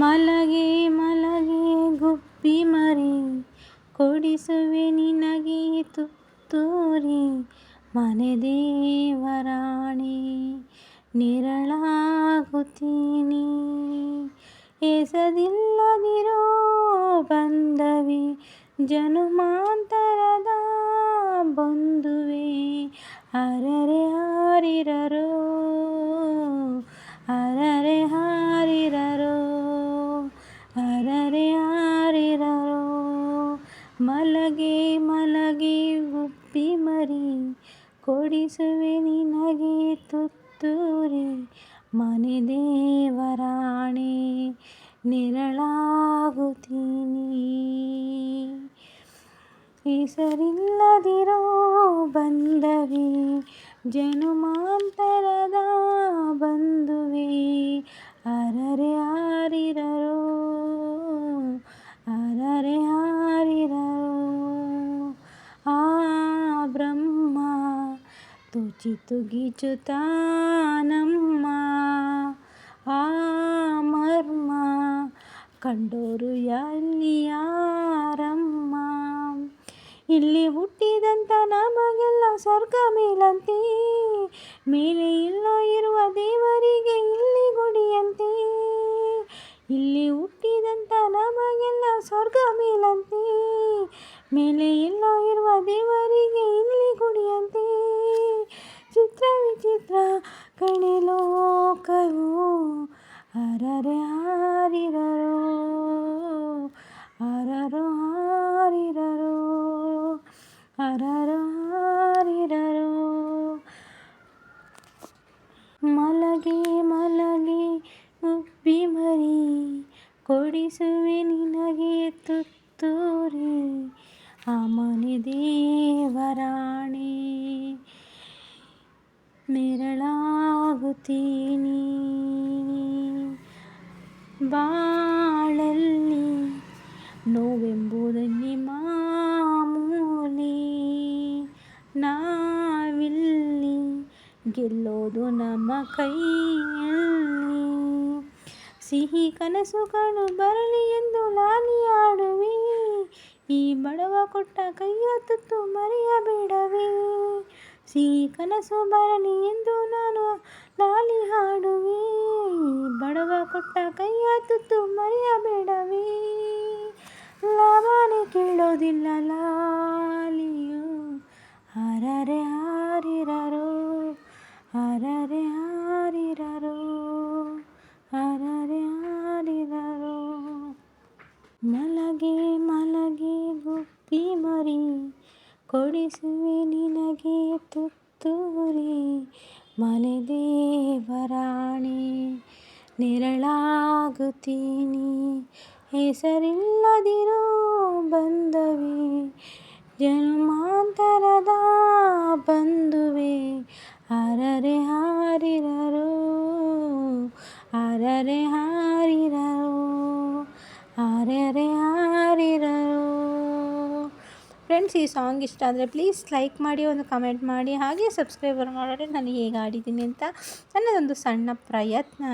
ಮಲಗೆ ಮಲಗೆ ಗುಬ್ಬಿ ಮರಿ ಕೊಡಿಸುವೆ ನಿನಗೆ ತುತ್ತೂರಿ ಮನೆ ದೇವರಾಣಿ ನೆರಳಾಗುತ್ತೀನಿ. ಎಸದಿಲ್ಲದಿರೋ ಬಂದವಿ ಜನುಮಾಂತರದ ಮಲಗೆ ಮಲಗೆ ಗುಬ್ಬಿ ಮರಿ, ಕೊಡಿಸುವೆ ನಿನಗೆ ತುತ್ತೂರಿ. ಮನೆ ದೇವರಾಣಿ, ನೆರಳಾಗುತ್ತೀನಿ. ಹೆಸರಿಲ್ಲದಿರೋ ಬಂದವಿ, ಜನುಮಾಂತರದ ಬಂದುವೆ. ಅರರೆ ಹಾರಿರರೋ ಅರರೆ ಹಾರಿರರೋ ತುಚಿತು ಗೀಚುತ್ತಾನಮ್ಮ ಆ ಮರ್ಮ ಕಂಡೋರು ಎಲ್ಲಿ ಯಾರಮ್ಮ ಇಲ್ಲಿ ಹುಟ್ಟಿದಂಥ ನಮಗೆಲ್ಲ ಸ್ವರ್ಗ ಮೇಲಂತೆ, ಮೇಲೆ ಇಲ್ಲೋ ಇರುವ ದೇವರಿಗೆ ಇಲ್ಲಿ ಗುಡಿಯಂತೆ. ಇಲ್ಲಿ ಹುಟ್ಟಿದಂಥ ನಮಗೆಲ್ಲ ಸ್ವರ್ಗ ಮೇಲಂತೆ, ಮೇಲೆ ಎಲ್ಲೋ ಇರುವ ದೇವರಿಗೆ ಇಲ್ಲಿ ಗುಡಿಯಂತೆ. ಗುಬ್ಬಿ ಮರಿ ಕೊಡಿಸುವೆ ನಿನಗೆ ತುತ್ತೂರಿ. ಅಮನಿ ಮನೆ ದೇವರಾಣಿ, ನೆರಳಾಗುತ್ತೀನಿ. ಬಾಳಲ್ಲಿ ನೋವೆಂಬುದನ್ನೇ ಮಾಮೂಲಿ. ನಾವಿಲ್ಲಿ ಗೆಲ್ಲೋದು ನಮ್ಮ ಕೈಯಲ್ಲಿ. ಸಿಹಿ ಕನಸುಗಳು ಬರಲಿ ಎಂದು ಲಾಲಿಯಾಡುವೆ ಈ ಬಡವ ಕೊಟ್ಟ ಕೈಯ ತುತ್ತು ಮರೆಯಬೇಡವೇ ಸಿಹಿ ಕನಸು ಬರಲಿ ಎಂದು ನಾನು ಲಾಲಿ ಹಾಡುವೆ. ಬಡವ ಕೊಟ್ಟ ಕೈಯ ತುತ್ತು ಮರೆಯಬೇಡವೇ ಲಾಭನೇ ಕೇಳೋದಿಲ್ಲ ಲಾಲಿಯು ಮಲಗೆ ಮಲಗೆ ಗುಬ್ಬಿ ಮರಿ ಕೊಡಿಸುವೆ ನಿನಗೆ ತುತ್ತೂರಿ ಮನೆ ದೇವರಾಣಿ ನೆರಳಾಗುತ್ತೀನಿ ಹೆಸರಿಲ್ಲದಿರೋ ಬಂದವಿ ಜನ್ಮಾಂತರದ ಬಂದುವೆ ಫ್ರೆಂಡ್ಸ್, ಈ ಸಾಂಗ್ ಇಷ್ಟ ಆದರೆ ಪ್ಲೀಸ್ ಲೈಕ್ ಮಾಡಿ, ಒಂದು ಕಮೆಂಟ್ ಮಾಡಿ, ಹಾಗೆ ಸಬ್ಸ್ಕ್ರೈಬರ್ ಮಾಡಿದ್ರೆ ನಾನು ಹೇಗೆ ಆಡಿದ್ದೀನಿ ಅಂತ ನನ್ನದೊಂದು ಸಣ್ಣ ಪ್ರಯತ್ನ.